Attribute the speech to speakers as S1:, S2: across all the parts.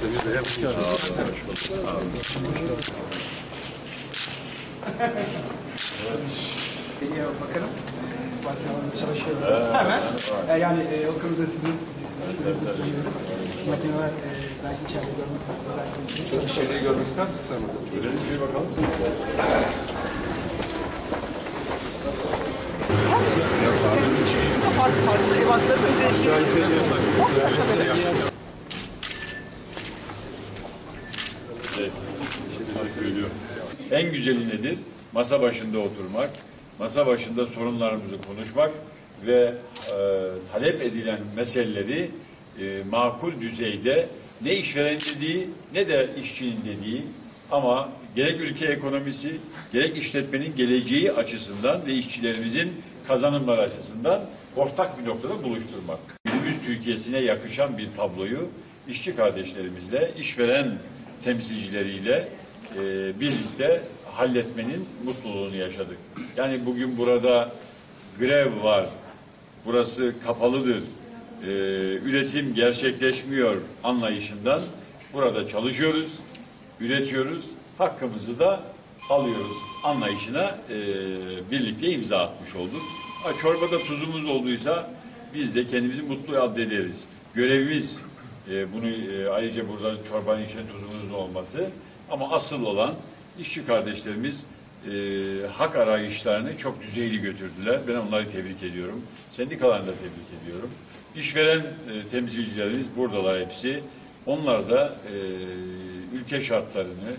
S1: Seni de yapacağız.
S2: Beni bakalım. Makinelerinde çalışıyoruz. Hemen. E, yani e, o konuda sizin makineler e, belki içeride görmek belki.
S1: İçeriği görmek ister misin sen? Görelim bir bakalım. Aşağı yükseliyorsak.
S3: Teşekkür ediyorum. En güzeli nedir? Masa başında oturmak, masa başında sorunlarımızı konuşmak ve e, talep edilen meseleleri e, makul düzeyde ne işveren dediği ne de işçinin dediği ama gerek ülke ekonomisi gerek işletmenin geleceği açısından ve işçilerimizin kazanımları açısından ortak bir noktada buluşturmak. Günümüz Türkiye'sine yakışan bir tabloyu işçi kardeşlerimizle, işveren temsilcileriyle e, birlikte halletmenin mutluluğunu yaşadık. Yani bugün burada grev var, burası kapalıdır, e, üretim gerçekleşmiyor anlayışından burada çalışıyoruz, üretiyoruz, hakkımızı da alıyoruz anlayışına e, birlikte imza atmış olduk. Ha, çorbada tuzumuz olduysa biz de kendimizi mutlu addederiz. Görevimiz e, bunu e, ayrıca burada çorbanın içinde tuzumuzun olması ama asıl olan işçi kardeşlerimiz e, hak arayışlarını çok düzeyli götürdüler. Ben onları tebrik ediyorum. Sendikalarını da tebrik ediyorum. İşveren e, temsilcilerimiz buradalar hepsi. Onlar da e, ülke şartlarını,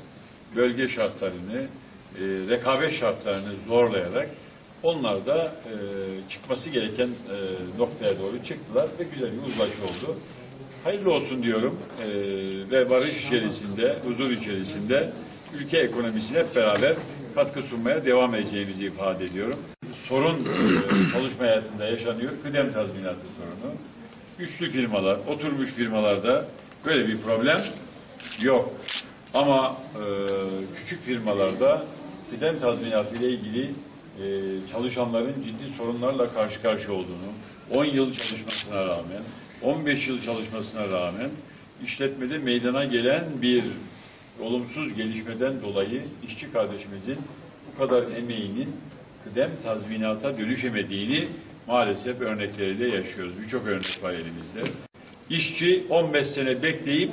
S3: bölge şartlarını, e, rekabet şartlarını zorlayarak onlar da e, çıkması gereken e, noktaya doğru çıktılar ve güzel bir uzlaşı oldu. Hayırlı olsun diyorum e, ve barış içerisinde, huzur içerisinde ülke ekonomisine beraber katkı sunmaya devam edeceğimizi ifade ediyorum. Sorun e, çalışma hayatında yaşanıyor, kıdem tazminatı sorunu. Güçlü firmalar, oturmuş firmalarda böyle bir problem yok. Ama e, küçük firmalarda kıdem tazminatı ile ilgili e, çalışanların ciddi sorunlarla karşı karşıya olduğunu, 10 yıl çalışmasına rağmen, 15 yıl çalışmasına rağmen işletmede meydana gelen bir olumsuz gelişmeden dolayı işçi kardeşimizin bu kadar emeğinin kıdem tazminata dönüşemediğini maalesef örnekleriyle yaşıyoruz. Birçok örnek var elimizde. İşçi 15 sene bekleyip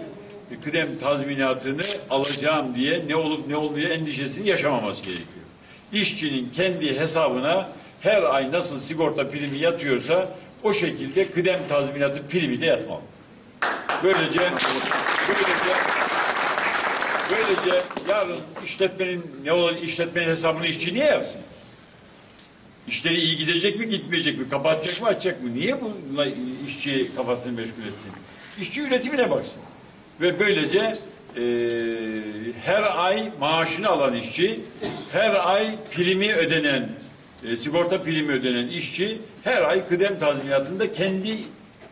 S3: kıdem tazminatını alacağım diye ne olup ne olduğu endişesini yaşamaması gerekiyor. İşçinin kendi hesabına her ay nasıl sigorta primi yatıyorsa o şekilde kıdem tazminatı primi de yatmalı. Böylece böylece böylece yarın işletmenin ne olur işletmenin hesabını işçi niye yapsın? İşleri iyi gidecek mi gitmeyecek mi? Kapatacak mı açacak mı? Niye bu işçi kafasını meşgul etsin? İşçi üretimine baksın. Ve böylece e, her ay maaşını alan işçi, her ay primi ödenen, e, sigorta primi ödenen işçi her ay kıdem tazminatında kendi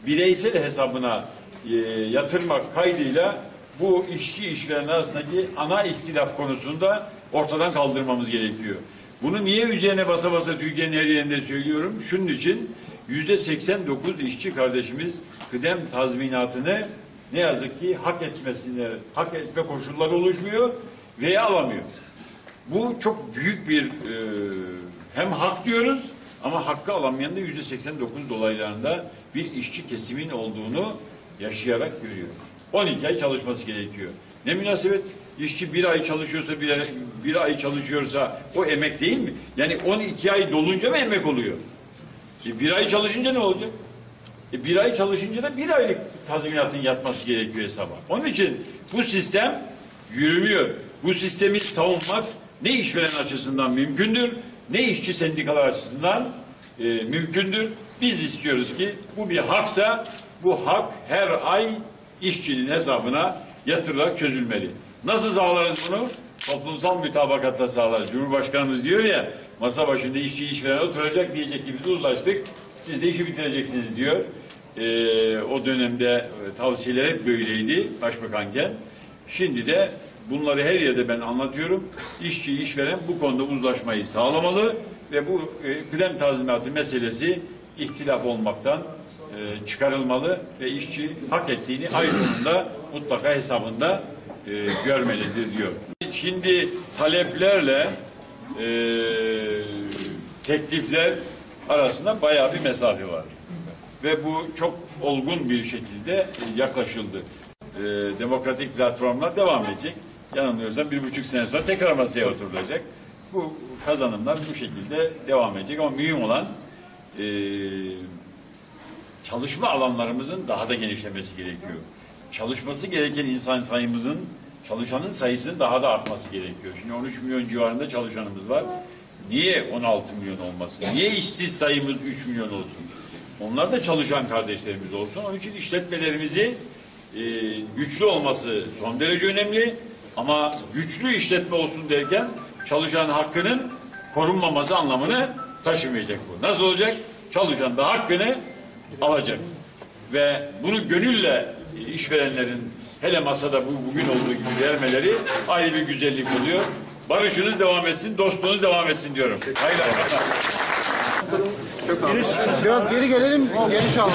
S3: bireysel hesabına e, yatırmak kaydıyla bu işçi işveren arasındaki ana ihtilaf konusunda ortadan kaldırmamız gerekiyor. Bunu niye üzerine basa basa Türkiye'nin her yerinde söylüyorum? Şunun için yüzde 89 işçi kardeşimiz kıdem tazminatını ne yazık ki hak etmesine, hak etme koşulları oluşmuyor veya alamıyor. Bu çok büyük bir e, hem hak diyoruz ama hakkı alamayan da yüzde 89 dolaylarında bir işçi kesimin olduğunu yaşayarak görüyorum. 12 ay çalışması gerekiyor. Ne münasebet işçi bir ay çalışıyorsa bir ay, bir ay çalışıyorsa o emek değil mi? Yani 12 ay dolunca mı emek oluyor? E bir ay çalışınca ne olacak? E bir ay çalışınca da bir aylık tazminatın yatması gerekiyor hesaba. Onun için bu sistem yürümüyor. Bu sistemi savunmak ne işveren açısından mümkündür, ne işçi sendikalar açısından e, mümkündür. Biz istiyoruz ki bu bir haksa bu hak her ay işçinin hesabına yatırılarak çözülmeli. Nasıl sağlarız bunu? Toplumsal mütabakatta sağlarız. Cumhurbaşkanımız diyor ya masa başında işçi işveren oturacak diyecek ki biz uzlaştık. Siz de işi bitireceksiniz diyor. Ee, o dönemde tavsiyeler hep böyleydi başbakanken. Şimdi de bunları her yerde ben anlatıyorum. İşçi işveren bu konuda uzlaşmayı sağlamalı ve bu e, kıdem tazminatı meselesi ihtilaf olmaktan e, çıkarılmalı ve işçi hak ettiğini ay sonunda mutlaka hesabında e, görmelidir diyor. Şimdi taleplerle e, teklifler arasında bayağı bir mesafe var. Ve bu çok olgun bir şekilde yaklaşıldı. E, demokratik platformlar devam edecek. Yanılmıyorsam bir buçuk sene sonra tekrar masaya oturulacak. Bu kazanımlar bu şekilde devam edecek ama mühim olan e, çalışma alanlarımızın daha da genişlemesi gerekiyor. Çalışması gereken insan sayımızın, çalışanın sayısının daha da artması gerekiyor. Şimdi 13 milyon civarında çalışanımız var. Niye 16 milyon olmasın? Niye işsiz sayımız 3 milyon olsun? Onlar da çalışan kardeşlerimiz olsun. Onun için işletmelerimizi e, güçlü olması son derece önemli. Ama güçlü işletme olsun derken çalışan hakkının korunmaması anlamını taşımayacak bu. Nasıl olacak? Çalışan da hakkını alacak. Ve bunu gönülle işverenlerin hele masada bu bugün olduğu gibi vermeleri ayrı bir güzellik oluyor. Barışınız devam etsin, dostluğunuz devam etsin diyorum. Hayırlı akşamlar.
S2: Biraz geri gelelim, geniş alalım.